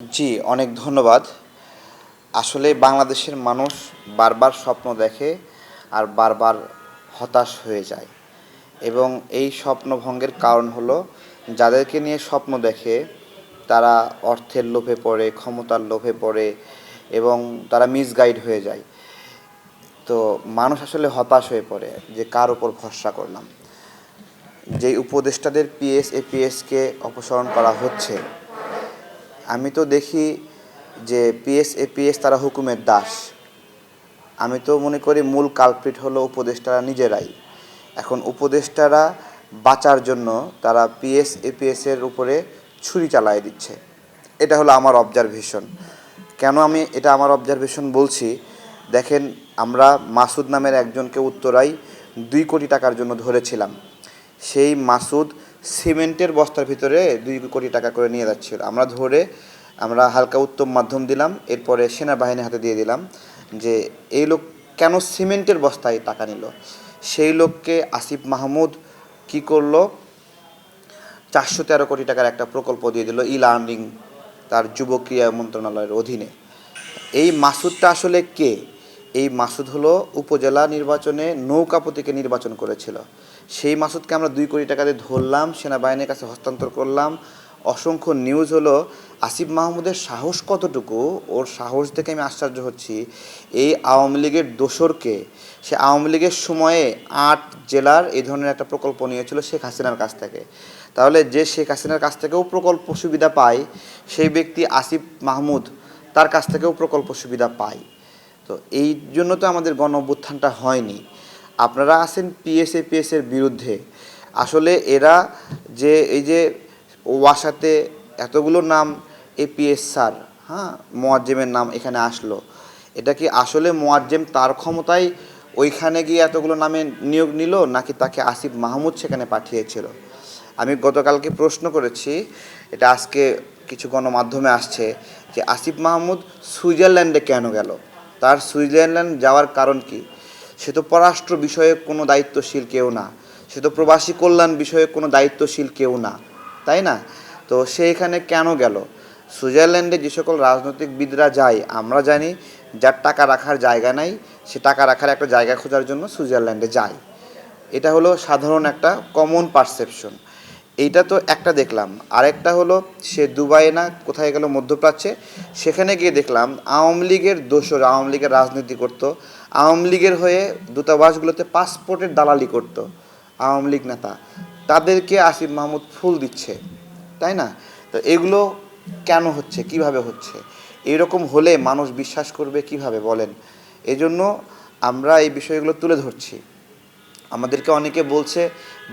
জি, অনেক ধন্যবাদ। আসলে বাংলাদেশের মানুষ বারবার স্বপ্ন দেখে আর বারবার হতাশ হয়ে যায়। এবং এই স্বপ্নভঙ্গের কারণ হলো, যাদেরকে নিয়ে স্বপ্ন দেখে, তারা অর্থের লোভে পড়ে, ক্ষমতার লোভে পড়ে এবং তারা মিসগাইড হয়ে যায়। তো মানুষ আসলে হতাশ হয়ে পড়ে যে কার উপর ভরসা করলাম। যেই উপদেষ্টাদের পিএস এপিএসকে অপসারণ করা হচ্ছে আমি তো দেখি যে পিএস এপিএস তারা হুকুমের দাস। আমি তো মনে করি মূল কালপ্রিট হলো উপদেষ্টারা নিজেরাই। এখন উপদেষ্টারা বাঁচার জন্য তারা পিএস এপিএস এর উপরে ছুরি চালায় দিচ্ছে। এটা হলো আমার অবজারভেশন কেন আমি এটা আমার অবজারভেশন বলছি? দেখেন, আমরা মাসুদ নামের একজনকে উত্তরাই দুই কোটি টাকার জন্য ধরেছিলাম। সেই মাসুদ সিমেন্টের বস্তার ভিতরে দুই কোটি টাকা করে নিয়ে যাচ্ছিল। আমরা ধরে আমরা হালকা উত্তম মাধ্যম দিলাম, এরপরে সেনাবাহিনীর হাতে দিয়ে দিলাম যে এই লোক কেন সিমেন্টের বস্তায় টাকা নিল? সেই লোককে আসিফ মাহমুদ কি করল? চারশো তেরো কোটি টাকার একটা প্রকল্প দিয়ে দিল ই লার্নিং তার যুব ক্রিয়া মন্ত্রণালয়ের অধীনে। এই মাসুদটা আসলে কে? এই মাসুদ হলো উপজেলা নির্বাচনে নৌকা প্রতীকে নির্বাচন করেছিল। সেই মাসুদকে আমরা দুই কোটি টাকা দিয়ে ধরলাম, সেনাবাহিনীর কাছে হস্তান্তর করলাম। অসংখ্য নিউজ হলো, আসিফ মাহমুদের সাহস কতটুকু? ওর সাহস দেখে আমি আশ্চর্য হচ্ছি। এই আওয়ামী লীগের দোসরকে, সে আওয়ামী লীগের সময়ে আট জেলার এই ধরনের একটা প্রকল্প নিয়েছিল শেখ হাসিনার কাছ থেকে। তাহলে যে শেখ হাসিনার কাছ থেকেও প্রকল্প সুবিধা পায়, সেই ব্যক্তি আসিফ মাহমুদ তার কাছ থেকেও প্রকল্প সুবিধা পায়। তো এই জন্য তো আমাদের গণ অভ্যুত্থানটা হয়নি। আপনারা আছেন পিএসএ পিএসের বিরুদ্ধে। আসলে এরা যে, এই যে ওয়াসাতে এতগুলো নাম এপিএস স্যার হ্যাঁ মোয়াজ্জেমের নাম এখানে আসলো। এটা কি আসলে মোয়াজ্জেম তার ক্ষমতায় ওইখানে গিয়ে এতগুলো নামে নিয়োগ নিল, নাকি তাকে আসিফ মাহমুদ সেখানে পাঠিয়েছিল? আমি গতকালকে প্রশ্ন করেছি, এটা আজকে কিছু গণমাধ্যমে আসছে, যে আসিফ মাহমুদ সুইজারল্যান্ডে কেন গেল? তার সুইজারল্যান্ড যাওয়ার কারণ কি? সে তো পররাষ্ট্র বিষয়ে কোনো দায়িত্বশীল কেউ না। সে তো প্রবাসী কল্যাণ বিষয়ে কোনো দায়িত্বশীল কেউ না। তাই না? তো সে এখানে কেন গেল? সুইজারল্যান্ডে যে সকল রাজনৈতিকবিদরা যায়, আমরা জানি যার টাকা রাখার জায়গা নাই, সে টাকা রাখার একটা জায়গা খোঁজার জন্য সুইজারল্যান্ডে যায়। এটা হলো সাধারণ একটা কমন পারসেপশন এইটা তো একটা দেখলাম। আরেকটা হলো, সে দুবাইয়ে না, কোথায় গেল মধ্যপ্রাচ্যে, সেখানে গিয়ে দেখলাম আওয়ামী লীগের দোসর আওয়ামী লীগের রাজনীতি করত, আওয়ামী লীগের হয়ে দূতাবাসগুলোতে পাসপোর্টের দালালি করত আওয়ামী লীগ নেতা। তাদেরকে আসিফ মাহমুদ ফুল দিচ্ছে, তাই না? তো এগুলো কেন হচ্ছে, কীভাবে হচ্ছে? এরকম হলে মানুষ বিশ্বাস করবে কীভাবে, বলেন? এজন্য আমরা এই বিষয়গুলো তুলে ধরছি। আমাদেরকে অনেকে বলছে,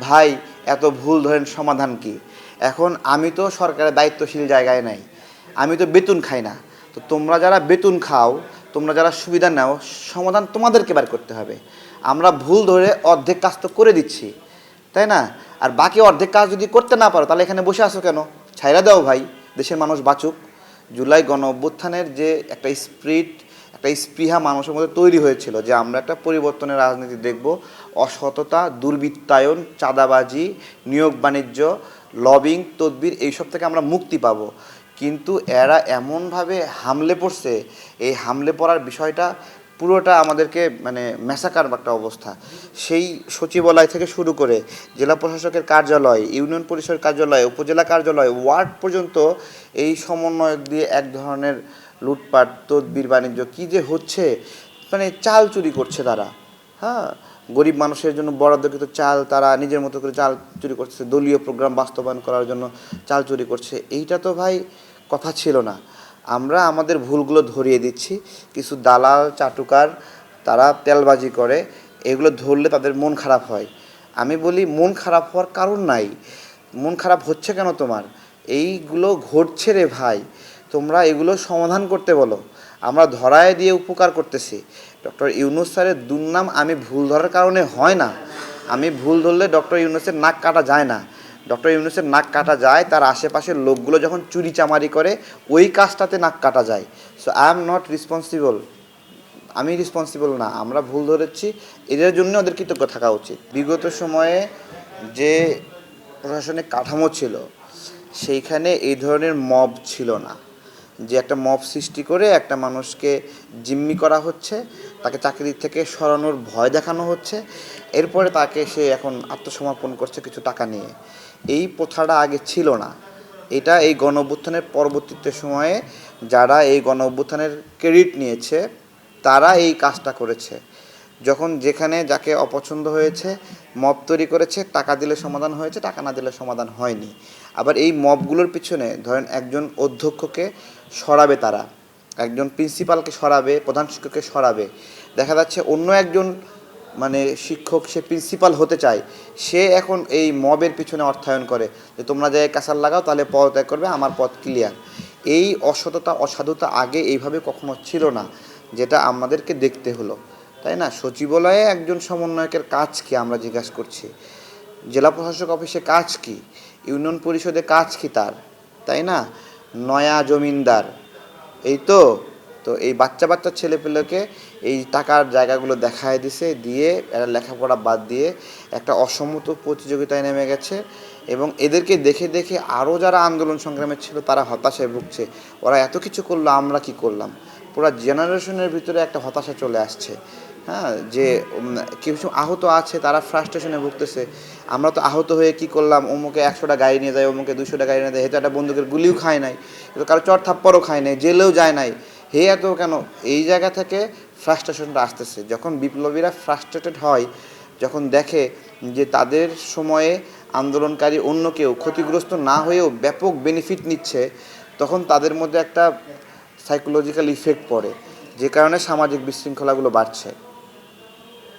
ভাই এত ভুল ধরেন সমাধান কি? এখন আমি তো সরকারের দায়িত্বশীল জায়গায় নাই। আমি তো বেতন খাই না। তো তোমরা যারা বেতন খাও, তোমরা যারা সুবিধা নাও, সমাধান তোমাদেরকে বার করতে হবে। আমরা ভুল ধরে অর্ধেক কাজ তো করে দিচ্ছি, তাই না? আর বাকি অর্ধেক কাজ যদি করতে না পারো, তাহলে এখানে বসে আসো কেন? ছাইরা দাও ভাই, দেশের মানুষ বাঁচুক। জুলাই গণ অভ্যুত্থানের যে একটা স্প্রিট একটা স্পৃহা মানুষের মধ্যে তৈরি হয়েছিল যে আমরা একটা পরিবর্তনের রাজনীতি দেখব। অসততা, দুর্বৃত্তায়ন, চাঁদাবাজি, নিয়োগ বাণিজ্য, লবিং, তদবির এইসব থেকে আমরা মুক্তি পাব। কিন্তু এরা এমনভাবে হামলে পড়ছে, এই হামলে পড়ার বিষয়টা পুরোটা আমাদেরকে মানে মেসাকার একটা অবস্থা। সেই সচিবালয় থেকে শুরু করে জেলা প্রশাসকের কার্যালয়, ইউনিয়ন পরিষদের কার্যালয়, উপজেলা কার্যালয়, ওয়ার্ড পর্যন্ত এই সমন্বয় দিয়ে এক ধরনের লুটপাট, তদবির, বাণিজ্য, কী যে হচ্ছে মানে চাল চুরি করছে তারা। হ্যাঁ গরিব মানুষের জন্য বরাদ্দকৃত চাল, তারা নিজের মতো করে চাল চুরি করছে, দলীয় প্রোগ্রাম বাস্তবায়ন করার জন্য চাল চুরি করছে, এইটা তো ভাই কথা ছিল না। আমরা আমাদের ভুলগুলো ধরিয়ে দিচ্ছি, কিছু দালাল, চাটুকার, তারা তেলবাজি করে, এগুলো ধরলে তাদের মন খারাপ হয়। আমি বলি, মন খারাপ হওয়ার কারণ নাই। মন খারাপ হচ্ছে কেন তোমার? এইগুলো ঘটছে রে ভাই। তোমরা এগুলো সমাধান করতে বলো। আমরা ধরায় দিয়ে উপকার করতেছি। ডক্টর ইউনুস স্যারের দুর্নাম আমি ভুল ধরার কারণে হয় না। আমি ভুল ধরলে ডক্টর ইউনুসের নাক কাটা যায় না। ডক্টর ইউনুসের নাক কাটা যায়, তার আশেপাশের লোকগুলো যখন চুরি চামারি করে, ওই কাজটাতে নাক কাটা যায়। So I am not responsible আমি রেসপন্সিবল না। আমরা ভুল ধরেছি। এদের জন্য ওদের কৃতজ্ঞ থাকা উচিত। বিগত সময়ে যে প্রশাসনিক কাঠামো ছিল, সেইখানে এই ধরনের মব ছিল না। যে একটা মব সৃষ্টি করে একটা মানুষকে জিম্মি করা হচ্ছে, তাকে চাকরি থেকে সরানোর ভয় দেখানো হচ্ছে, এরপরে তাকে সে এখন আত্মসমর্পণ করছে কিছু টাকা নিয়ে। এই প্রথাটা আগে ছিল না। এটা এই গণ অভ্যুত্থানের পরবর্তীতে সময়ে যারা এই গণ অভ্যুত্থানের ক্রেডিট নিয়েছে, তারা এই কাজটা করেছে। যখন যেখানে যাকে অপছন্দ হয়েছে, মব তৈরি করেছে, টাকা দিলে সমাধান হয়েছে, টাকা না দিলে সমাধান হয়নি। আবার এই মবগুলোর পিছনে ধরেন একজন অধ্যক্ষকে সরাবে তারা, একজন প্রিন্সিপালকে সরাবে, প্রধান শিক্ষককে সরাবে। দেখা যাচ্ছে অন্য একজন মানে শিক্ষক, সে প্রিন্সিপাল হতে চায়, সে এখন এই মবের পিছনে অর্থায়ন করে যে, তোমরা যাই কাসার লাগাও, তাহলে পদত্যাগ করবে, আমার পথ ক্লিয়ার এই অসততা, অসাধুতা আগে এইভাবে কখনো ছিল না, যেটা আমাদেরকে দেখতে হলো। তাই না? সচিবালয়ে একজন সমন্বয়কের কাজ কি আমরা জিজ্ঞাসা করছি? জেলা প্রশাসক অফিসে কাজ কি? ইউনিয়ন পরিষদে কাজ কি তার? তাই না? নয়া জমিনদার। এই তো তো এই বাচ্চা বাচ্চা ছেলেপেলেকে এই টাকার জায়গাগুলো দেখায় দিছে, দিয়ে এরা লেখাপড়া বাদ দিয়ে একটা অসম্মত প্রতিযোগিতায় নেমে গেছে এবং এদেরকে দেখে দেখে আরও যারা আন্দোলন সংগ্রামে ছিল তারা হতাশায় ভুগছে। ওরা এত কিছু করল, আমরা কি করলাম? পুরো জেনারেশনের ভিতরে একটা হতাশা চলে আসছে। হ্যাঁ যে কিছু আহত আছে, তারা ফ্রাস্ট্রেশনে ভুগতেছে। আমরা তো আহত হয়ে কি করলাম? অমুকে একশোটা গাড়ি নিয়ে যায়, অমুকে দুশোটা গাড়ি নিয়ে যায় হেতু একটা বন্দুকের গুলিও খায় নাই কারও চট থাপ্পড়ও খায় নাই, জেলেও যায় নাই। হে এত কেন? এই জায়গা থেকে ফ্রাস্ট্রেশনটা আসতেছে। যখন বিপ্লবীরা ফ্রাস্ট্রেটেড হয়, যখন দেখে যে তাদের সময়ে আন্দোলনকারী অন্য কেউ ক্ষতিগ্রস্ত না হয়েও ব্যাপক বেনিফিট নিচ্ছে, তখন তাদের মধ্যে একটা সাইকোলজিক্যাল ইফেক্ট পড়ে, যে কারণে সামাজিক বিশৃঙ্খলাগুলো বাড়ছে।